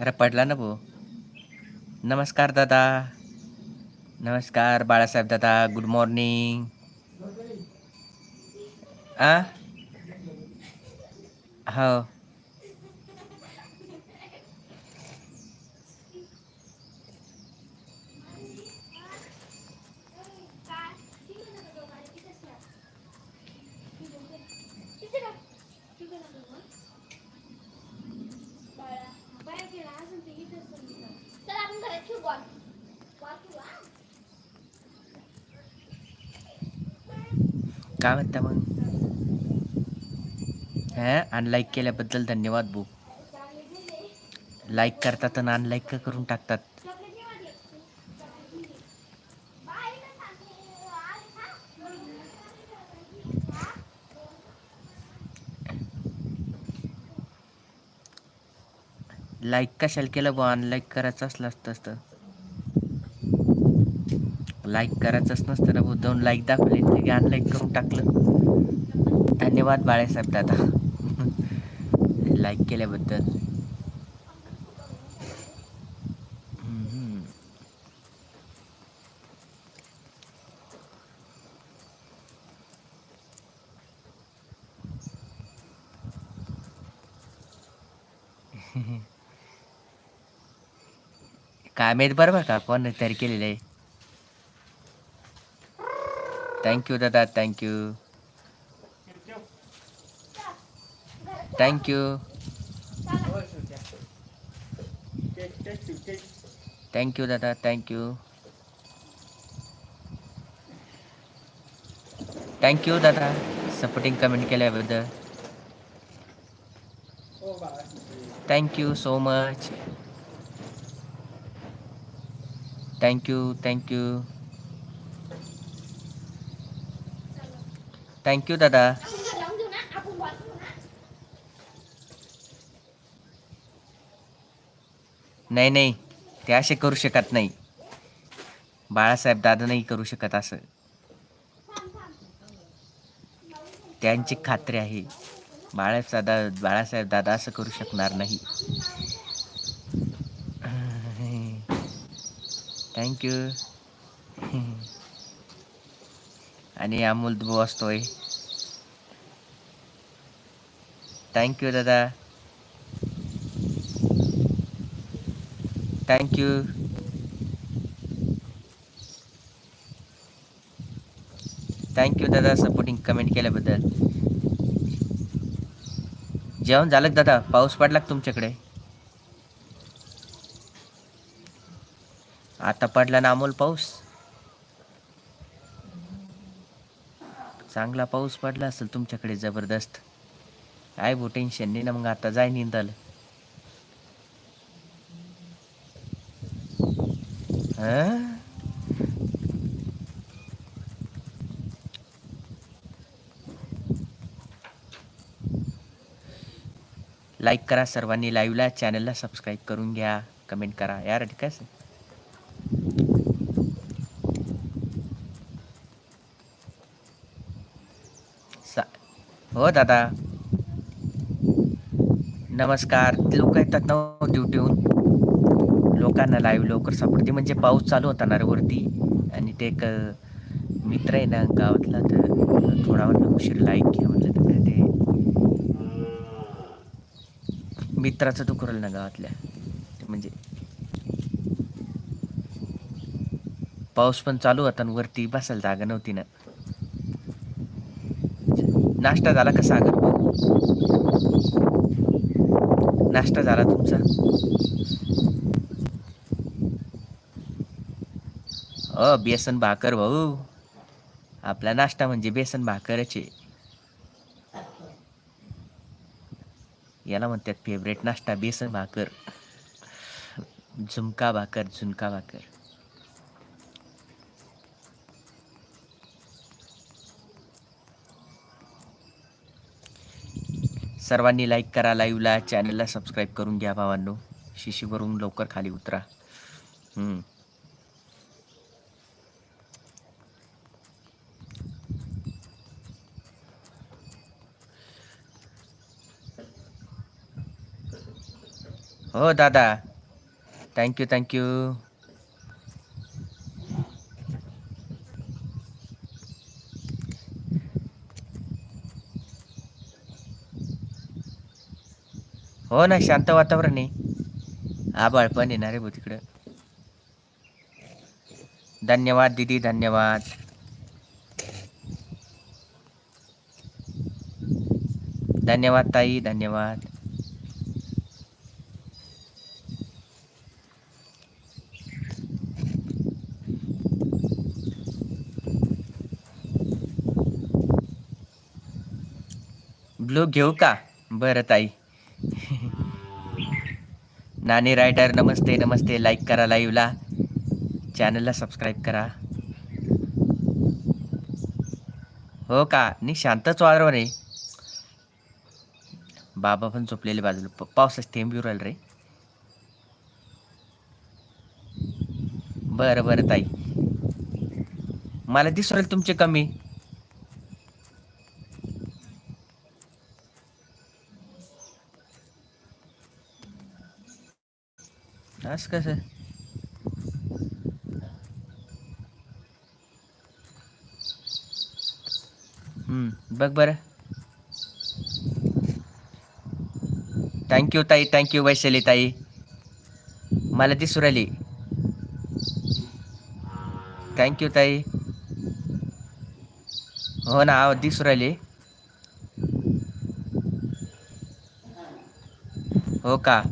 अरे पडला ना भाऊ नमस्कार दादा। नमस्कार बाळासाहेब दादा गुड मॉर्निंग आ? हो। चल आपण घरात बॉल काय म्हणता मग? हा? अनलाईक केल्याबद्दल धन्यवाद भाऊ लाईक करतात आणि अनलाईक करून टाकतात चॉकलेट घे माझी. बाय ना सांगते. आज खा. लाईक कशाला केलं बुवा? अनलाईक करायचं असलं असतं असतं. लाईक करायचंच नसतं ना भाऊ. दोन लाईक दाखवले ते अनलाईक करून टाकलं. धन्यवाद बाळासाहेब दादा. लाईक केल्याबद्दल. आम्ही बरोबर का कोण तयारी केलेलं आहे. थँक्यू दादा thank you thank you thank you दादा थँक्यू थँक्यू दादा सपोर्टिंग कमेंट केल्याबद्दल. Thank you so much thank you thank you thank you दादा नाही नाही. ते असे करू शकत नाही. बाळासाहेब दादा नाही करू शकत असं. त्यांची खात्री आहे. बाळासाहेब दादा बाळासाहेब दादा असं करू शकणार नाही. थँक्यू आणि अमोल भाऊ असतोय थँक्यू दादा. थँक्यू थँक्यू दादा सपोर्टिंग कमेंट केल्याबद्दल. जेवण झालं दादा? पाऊस पडला का तुमच्याकडे? आता पडला ना अमोल पाऊस. चांगला पाऊस पडला असेल तुमच्याकडे जबरदस्त. काय भो टेन्शन नाही ना मग आता जाय निंदाल. हं? लाईक करा सर्वांनी लाईव्हला चॅनलला सबस्क्राईब करून घ्या. कमेंट करा. यार काय असं? सा हो दादा. नमस्कार. लोक येतात ना हो, ड्युटीहून. लोकांना लाईव्ह लवकर सापडते. म्हणजे पाऊस चालू होता ना वरती. आणि ते एक मित्र आहे ना गावातला तर थोडा वेळ उशीर लाईक घ्या म्हटलं तर ते मित्राचं दुखरल ना गावातल्या. म्हणजे पाऊस पण चालू होता आणि वरती बसायला जागा नव्हती ना. नाश्ता झाला का सागर? भाऊ? नाश्ता झाला तुमचा. अ बेसन भाकर भाऊ. आपला नाश्ता म्हणजे बेसन भाकरच आहे. याला म्हणतात फेवरेट नाश्ता बेसन भाकर. झुमका भाकर झुणका भाकर. सर्वांनी लाईक करा लाईव्हला चॅनलला सबस्क्राईब करून घ्या भावांनो. शिशीवरून लवकर खाली उतरा. हो दादा. थँक्यू थँक्यू हो ना शांत वातावरण आहे. आबाळ पण येणार आहे भाऊ तिकडं. धन्यवाद दीदी धन्यवाद. धन्यवाद ताई धन्यवाद. ब्लू घेऊ का? बरं ताई. नानी रायडर नमस्ते नमस्ते. लाईक करा लाईव्हला चॅनलला सबस्क्राईब करा. हो का? नाही शांतच वाजव रे बाबा पण झोपलेले बाजूला. प- पावसाच थेंब येऊ राहिल रे. बरं बरं ताई. मला दिसून राहील तुमचे कमी. असं कसं? बघ बरं. थँक्यू ताई. थँक्यू वैशाली ताई. मला दिसू राहिली. थँक्यू ताई. हो ना दिसू राहिली. हो का?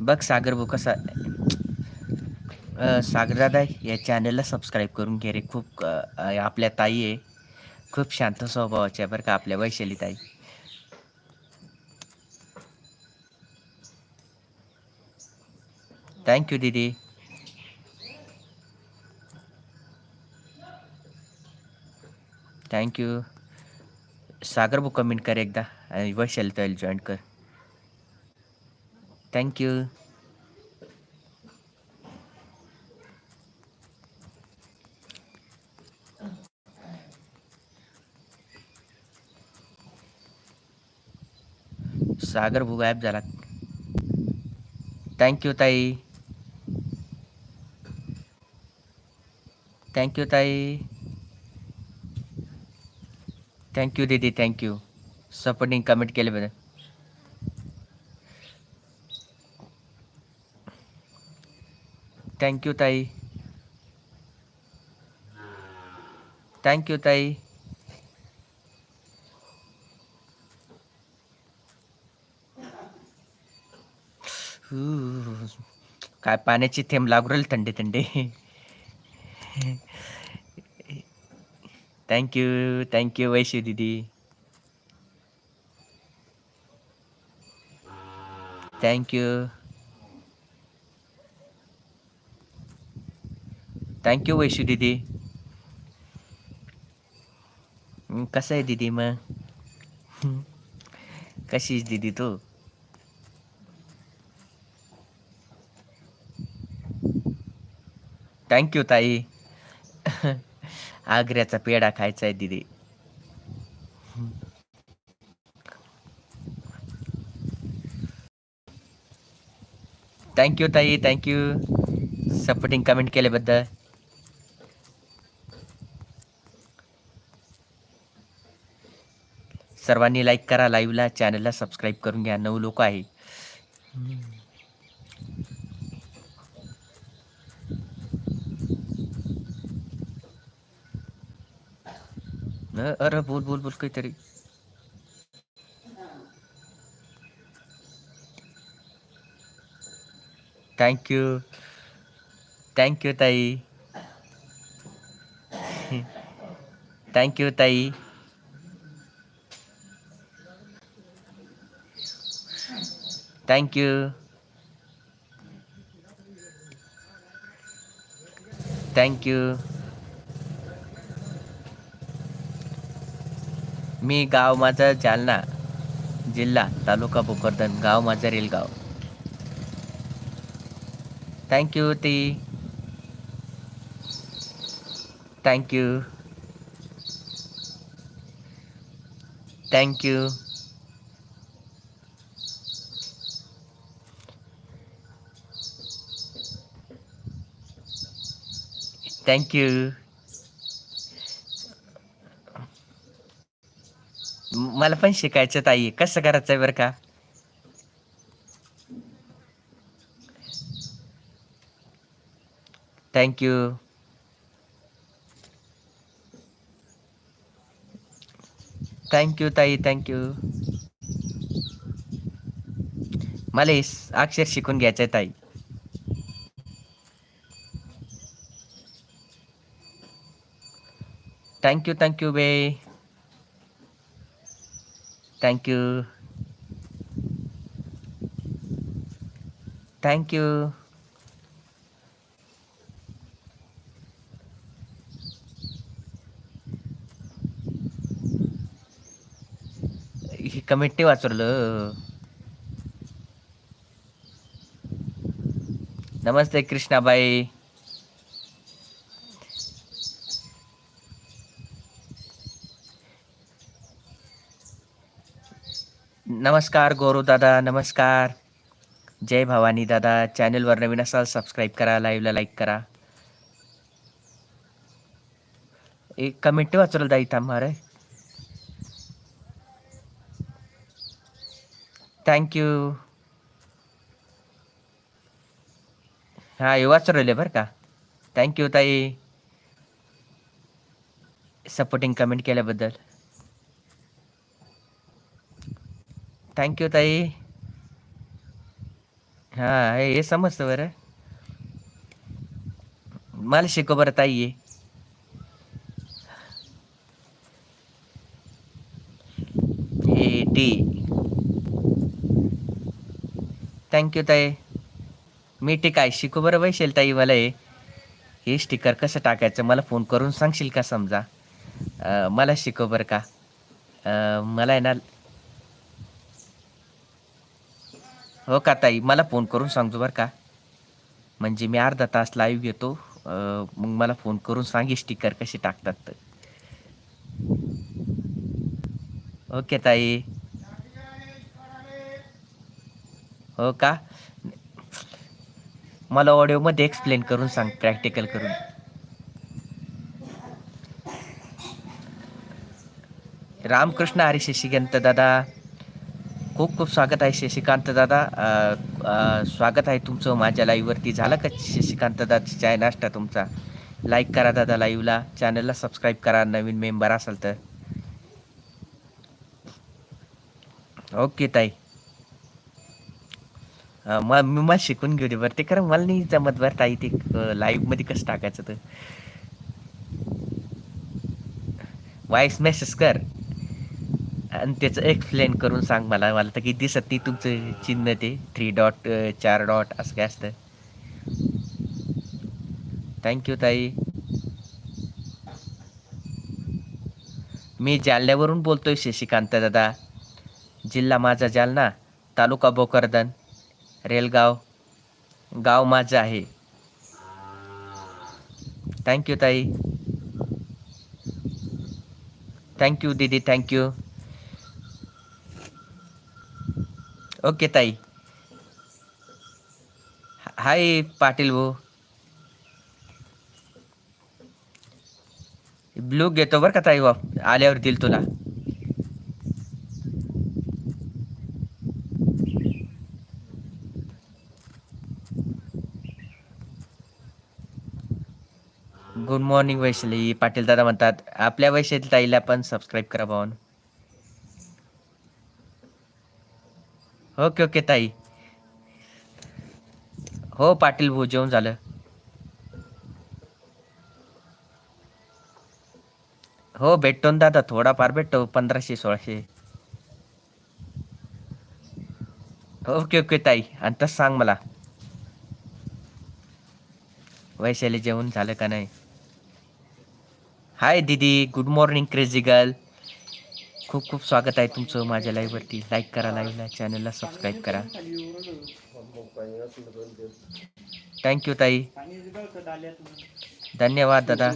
बघ सागर भाऊ कसा अ, सागर दादा या चॅनलला सबस्क्राईब करून घे रे. खूप आपल्या ताई आहे. खूप शांत स्वभावाच्या बरं का आपल्या वैशाली ताई. थँक्यू दीदी. थँक्यू सागर भाऊ कमेंट कर एकदा. वैशाली ताईल जॉईन कर थँक्यू सागर भाऊ गायब झाला. थँक्यू ताई. थँक्यू ताई. थँक्यू दीदी. थँक्यू सपोर्टिंग कमेंट केल्याबद्दल थँक्यू ताई. थँक्यू ताई. काय पाण्याची थेंब लागू राहील थंडे थंडे. थँक्यू थँक्यू वैशी दीदी. थँक्यू थँक्यू वैशू दीदी कसं आहे दीदी मग कशी दीदी तू थँक्यू ताई आग्र्याचा पेढा खायचा आहे दीदी थँक्यू ताई थँक्यू सपोर्टिंग कमेंट केल्याबद्दल सर्वांनी लाईक करा लाईव्हला चॅनलला सबस्क्राईब करून घ्या. नऊ लोक आहे. अरे बोल बोल बोल काहीतरी. थँक्यू थँक्यू ताई थँक्यू ताई थँक्यू थँक्यू मी गाव माझा जालना जिल्हा तालुका भोकरदन गाव माझं रेलगाव. थँक्यू ती thank you thank you thank you मला पण शिकायचं ताई. कसं करायचं आहे बरं का? थँक्यू थँक्यू ताई थँक्यू मला हे स- अक्षर शिकून घ्यायचं आहे ताई thank you thank you bye. Thank you thank you comment वाचवलं. नमस्ते कृष्णाबाई. नमस्कार गौरव दादा नमस्कार. जय भवानी दादा चॅनलवर नवीन असाल सबस्क्राईब करा लाईव्हला लाईक करा. एक कमेंट वाचवलं दाई थांब मारे थँक्यू हां युवाच राहिले बरं का थँक्यू ताई सपोर्टिंग कमेंट केल्याबद्दल. थँक्यू ताई हां हे हे समजतं बरं. मला शिकव बरं ताई. ये ए टी. थँक्यू ताई. मी ठीक आहे. शिकू बरं वैशेल ताई मला हे. हे स्टिकर कसं टाकायचं मला फोन करून सांगशील का समजा? मला शिकव बरं का. मला आहे ना हो का ताई? मला फोन करून सांगतो बरं का. म्हणजे मी अर्धा तास लाईव्ह घेतो. मग मला फोन करून सांगे स्टिकर कसे टाकतात. तर ओके ताई. हो का? मला ऑडिओमध्ये एक्सप्लेन करून सांग प्रॅक्टिकल करून. रामकृष्ण हरी शशिकांत दादा. खूप खूप स्वागत आहे शशिकांत दादा. स्वागत आहे तुमचं माझ्या लाईव्हवरती झालं का शशिकांत दादा चाय नाश्ता तुमचा? लाईक करा दादा लाईव्हला चॅनलला सबस्क्राईब करा. नवीन मेंबर असाल तर. ओके ताई. मी मला शिकून घेऊ दे बरं. ते खरं मला नाही जमत बरं ताई ते लाईव्हमध्ये कसं टाकायचं तर वाईस मेसेज कर. आणि त्याचं एक्सप्लेन करून सांग मला. मला तर किती दिसत नाही तुमचं चिन्ह ते. थ्री डॉट चार डॉट असं काय असतं. थँक्यू ताई. मी जालन्यावरून बोलतोय शशिकांत दादा. जिल्हा माझा जालना तालुका भोकरदन रेलगाव. गाव माझं आहे. थँक्यू ताई. थँक्यू दीदी थँक्यू ओके ताई. हाय पाटील भाऊ. ब्लू घेतो बरं का ताई? वाप आल्यावर देईल तुला. Good morning Vaishali. पाटील दादा म्हणतात आपल्या वैशाली ताईला पण सबस्क्राईब करा भाऊन ओके ओके ताई. हो पाटील भाऊ जेवण झालं. हो भेटतो ना दादा थोडाफार भेटतो पंधराशे सोळाशे. ओके ओके ताई. आणि तसं सांग मला. वैशाली जेवण झालं का नाही? हाय दीदी गुड मॉर्निंग क्रेझी गर्ल खूप खूप स्वागत आहे तुमचं माझ्या लाईव्हवरती लाईक करा लाईव्हला चॅनलला सबस्क्राईब करा. थँक्यू ताई. धन्यवाद दादा.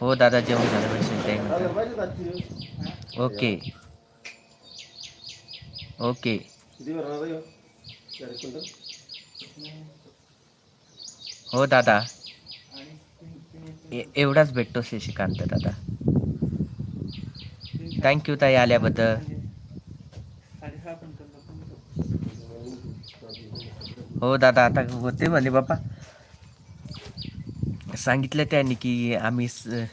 हो दादा जेवण झालं. वैशाली ओके ओके हो दादा. एवढाच भेटतो शशिकांत दादा. थँक्यू ताई आल्याबद्दल. हो दादा आता होते म्हणे बाबा सांगितलं त्यांनी की आम्ही स-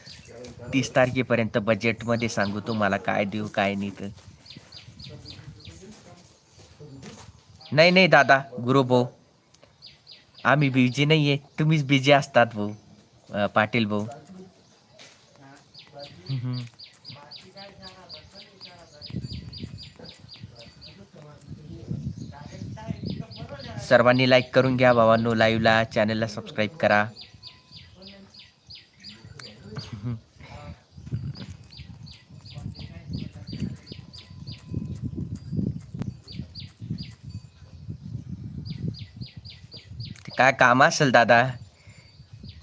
तीस तारखेपर्यंत बजेटमध्ये सांगू तुम्हाला काय देऊ काय नाही तर नाही नाही दादा गुरु भाऊ. आम्ही बिझी नाही आहे तुम्हीच बिझी असतात भाऊ. पाटील भाऊ. सर्वांनी लाईक करून घ्या भावांनो. लाईव्हला चॅनलला सबस्क्राईब करा. काय काम असेल दादा?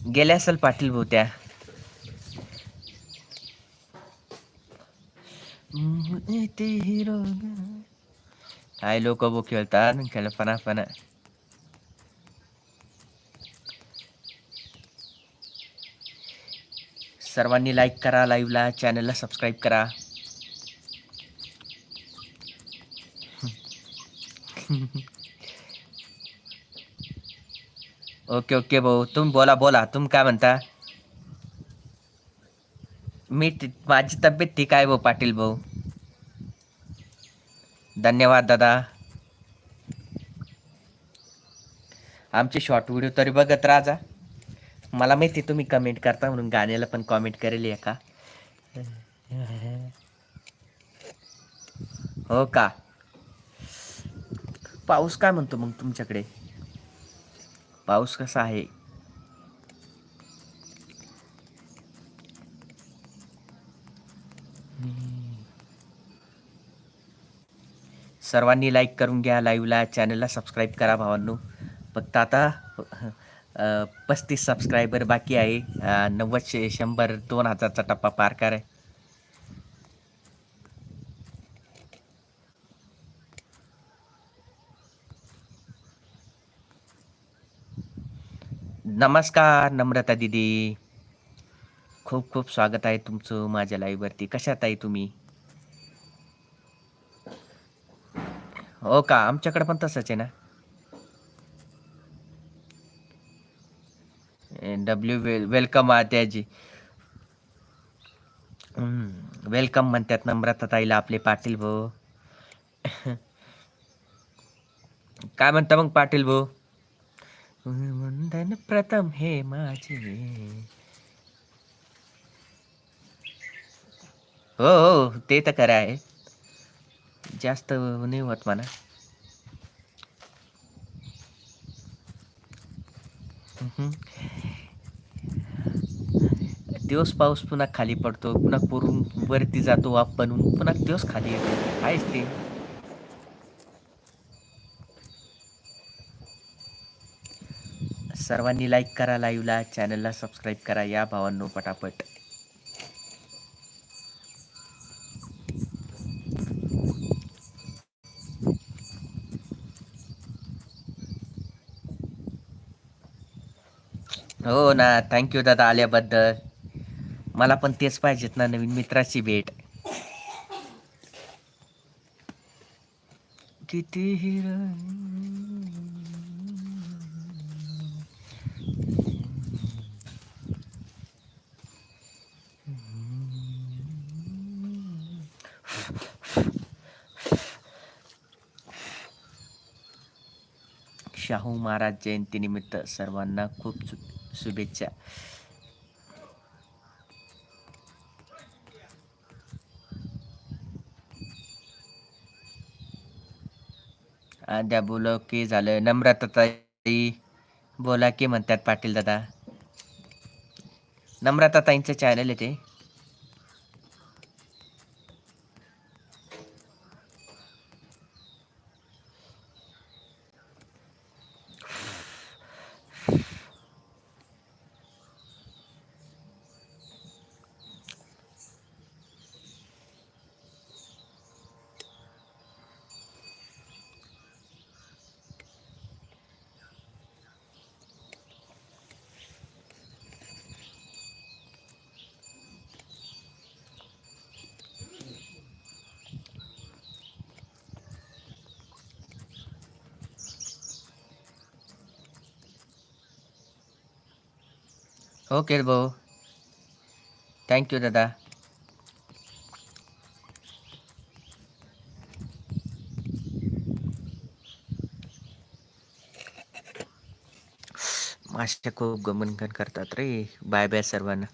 गेल्या असेल पाटील भाऊ काय लोक बो खेळतात खेळ फना फना सर्वांनी लाईक करा लाईव्हला चॅनलला सबस्क्राईब करा. ओके ओके भाऊ. तुम्ही बोला बोला. तुम्ही काय म्हणता? मी ति- माझी तब्येत ठीक आहे भाऊ पाटील भाऊ. धन्यवाद दादा. आमचे शॉर्ट व्हिडिओ तरी बघत राजा मला माहिती आहे तुम्ही कमेंट करता म्हणून गाण्याला पण कमेंट करेल एका. हो का? पाऊस काय म्हणतो मग तुमच्याकडे? पाऊस कसा आहे? सर्वांनी लाईक करून घ्या लाईव्हला चॅनलला सबस्क्राईब करा भावांनो. फक्त आता पस्तीस सबस्क्रायबर बाकी आहे. नव्वद शे शंभर दोन हजारचा टप्पा पार कराय नमस्कार नम्रता दिदी. खूप खूप स्वागत आहे तुमचं माझ्या लाईव्हवरती. कशात आहे तुम्ही? हो का? आमच्याकडे पण तसंच आहे ना? डब्ल्यू वेल वेलकम आत्याजी वेलकम म्हणतात नम्रता ताईला आपले पाटील भाऊ. काय म्हणता मग पाटील भाऊ? वंदन प्रथम हे माझे. हो हो ते तर खरं आहे. जास्त नाही होत म्हणा. दिवस पाऊस पुन्हा खाली पडतो पुन्हा पुरून वरती जातो वाफ बनवून पुन्हा दिवस खाली येतो. आहेच ते. सर्वांनी लाईक करा लाईव्हला चॅनलला सबस्क्राईब करा या भावांनो पटापट. हो ना थँक्यू दादा आल्याबद्दल. मला पण तेच पाहिजेत ना नवीन मित्राची भेट. किती शाहू महाराज जयंतीनिमित्त सर्वांना खूप शुभेच्छा. आद्या बोलो की झालं. नम्रताताई बोला की म्हणतात पाटील दादा. नम्रताताईंचं चॅनल आहे ते. ओके भाऊ. थँक्यू दादा. माश्या खूप गमनगन करतात रे. बाय बाय सर्वांना.